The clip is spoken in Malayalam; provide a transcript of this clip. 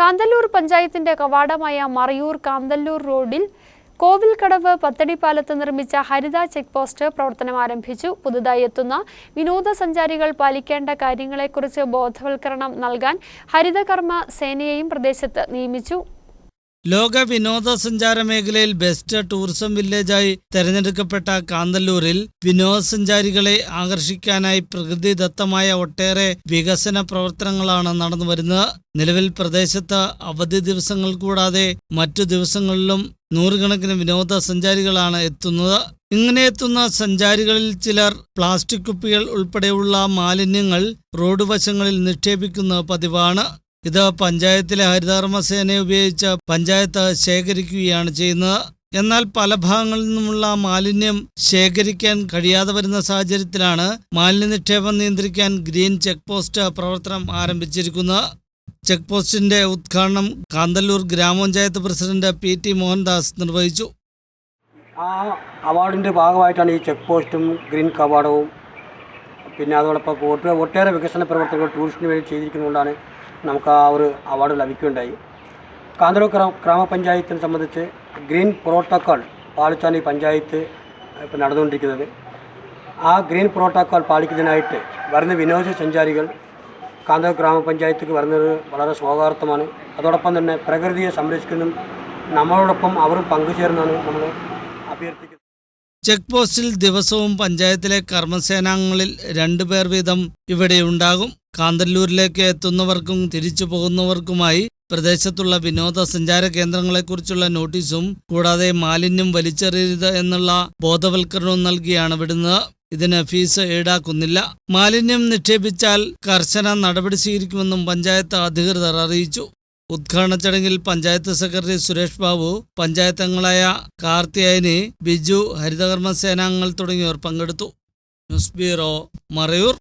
കാന്തല്ലൂർ പഞ്ചായത്തിന്റെ കവാടമായ മറയൂർ കാന്തല്ലൂർ റോഡിൽ കോവിൽക്കടവ് പത്തടിപ്പാലത്ത് നിർമ്മിച്ച ഹരിത ചെക്ക് പോസ്റ്റ് പ്രവർത്തനം ആരംഭിച്ചു. പുതുതായി എത്തുന്ന വിനോദസഞ്ചാരികൾ പാലിക്കേണ്ട കാര്യങ്ങളെക്കുറിച്ച് ബോധവൽക്കരണം നൽകാൻ ഹരിതകർമ്മ സേനയെയും പ്രദേശത്ത് നിയമിച്ചു. ലോക വിനോദസഞ്ചാര മേഖലയിൽ ബെസ്റ്റ് ടൂറിസം വില്ലേജായി തെരഞ്ഞെടുക്കപ്പെട്ട കാന്തല്ലൂരിൽ വിനോദസഞ്ചാരികളെ ആകർഷിക്കാനായി പ്രകൃതിദത്തമായ ഒട്ടേറെ വികസന പ്രവർത്തനങ്ങളാണ് നടന്നുവരുന്നത് നിലവിൽ പ്രദേശത്ത് അവധി ദിവസങ്ങൾ കൂടാതെ മറ്റു ദിവസങ്ങളിലും നൂറുകണക്കിന് വിനോദസഞ്ചാരികളാണ് എത്തുന്നത്. ഇങ്ങനെ എത്തുന്ന സഞ്ചാരികളിൽ ചിലർ പ്ലാസ്റ്റിക് കുപ്പികൾ ഉൾപ്പെടെയുള്ള മാലിന്യങ്ങൾ റോഡ് വശങ്ങളിൽ നിക്ഷേപിക്കുന്നത് പതിവാണ്. ഇത് പഞ്ചായത്തിലെ ഹരിതകർമ്മ സേനയെ ഉപയോഗിച്ച് പഞ്ചായത്ത് ശേഖരിക്കുകയാണ് ചെയ്യുന്നത്. എന്നാൽ പല ഭാഗങ്ങളിൽ നിന്നുമുള്ള മാലിന്യം ശേഖരിക്കാൻ കഴിയാതെ വരുന്ന സാഹചര്യത്തിലാണ് മാലിന്യ നിക്ഷേപം നിയന്ത്രിക്കാൻ ഗ്രീൻ ചെക്ക് പോസ്റ്റ് പ്രവർത്തനം ആരംഭിച്ചിരിക്കുന്നത്. ചെക്ക് പോസ്റ്റിന്റെ ഉദ്ഘാടനം കാന്തല്ലൂർ ഗ്രാമപഞ്ചായത്ത് പ്രസിഡന്റ് പി ടി മോഹൻദാസ് നിർവഹിച്ചു. ആ അവാർഡിന്റെ ഭാഗമായിട്ടാണ് ഈ ചെക്ക് പോസ്റ്റും ഗ്രീൻ കവാടവും പിന്നെ അതോടൊപ്പം ഒട്ടേ- ഒട്ടേറെ വികസന പ്രവർത്തനങ്ങൾ ടൂറിസ്റ്റിന് വേണ്ടി ചെയ്തിരിക്കുന്നതുകൊണ്ടാണ് നമുക്ക് ആ ഒരു അവാർഡ് ലഭിക്കുകയുണ്ടായി. കാന്തരൂർ ഗ്രാമ ഗ്രാമപഞ്ചായത്തിനെ സംബന്ധിച്ച് ഗ്രീൻ പ്രോട്ടോക്കോൾ പാലിച്ചാണ് ഈ പഞ്ചായത്ത് ഇപ്പം നടന്നുകൊണ്ടിരിക്കുന്നത്. ആ ഗ്രീൻ പ്രോട്ടോക്കോൾ പാലിക്കുന്നതിനായിട്ട് വരുന്ന വിനോദസഞ്ചാരികൾ കാന്തൂർ ഗ്രാമപഞ്ചായത്തേക്ക് വരുന്നത് വളരെ സ്വാഗതാർത്ഥമാണ് അതോടൊപ്പം തന്നെ പ്രകൃതിയെ സംരക്ഷിക്കുന്നതും നമ്മളോടൊപ്പം അവരും പങ്കുചേർന്നാണ് നമ്മൾ അഭ്യർത്ഥിക്കുന്നത്. ചെക്ക് പോസ്റ്റിൽ ദിവസവും പഞ്ചായത്തിലെ കർമ്മസേനാംഗങ്ങളിൽ രണ്ടുപേർ വീതം ഇവിടെ ഉണ്ടാകും. കാന്തല്ലൂരിലേക്ക് എത്തുന്നവർക്കും തിരിച്ചു പോകുന്നവർക്കുമായി പ്രദേശത്തുള്ള വിനോദസഞ്ചാര കേന്ദ്രങ്ങളെക്കുറിച്ചുള്ള നോട്ടീസും കൂടാതെ മാലിന്യം വലിച്ചെറിയരുത് എന്നുള്ള ബോധവൽക്കരണവും നൽകിയാണ് വിടുന്നത്. ഇതിന് ഫീസ് ഈടാക്കുന്നില്ല. മാലിന്യം നിക്ഷേപിച്ചാൽ കർശന നടപടി സ്വീകരിക്കുമെന്നും പഞ്ചായത്ത് അധികൃതർ അറിയിച്ചു. ഉദ്ഘാടന ചടങ്ങിൽ പഞ്ചായത്ത് സെക്രട്ടറി സുരേഷ് ബാബു പഞ്ചായത്ത് കാർത്തിയായനി ബിജു ഹരിതകർമ്മ സേനാംഗങ്ങൾ തുടങ്ങിയവർ പങ്കെടുത്തു. News bureau Marayoor.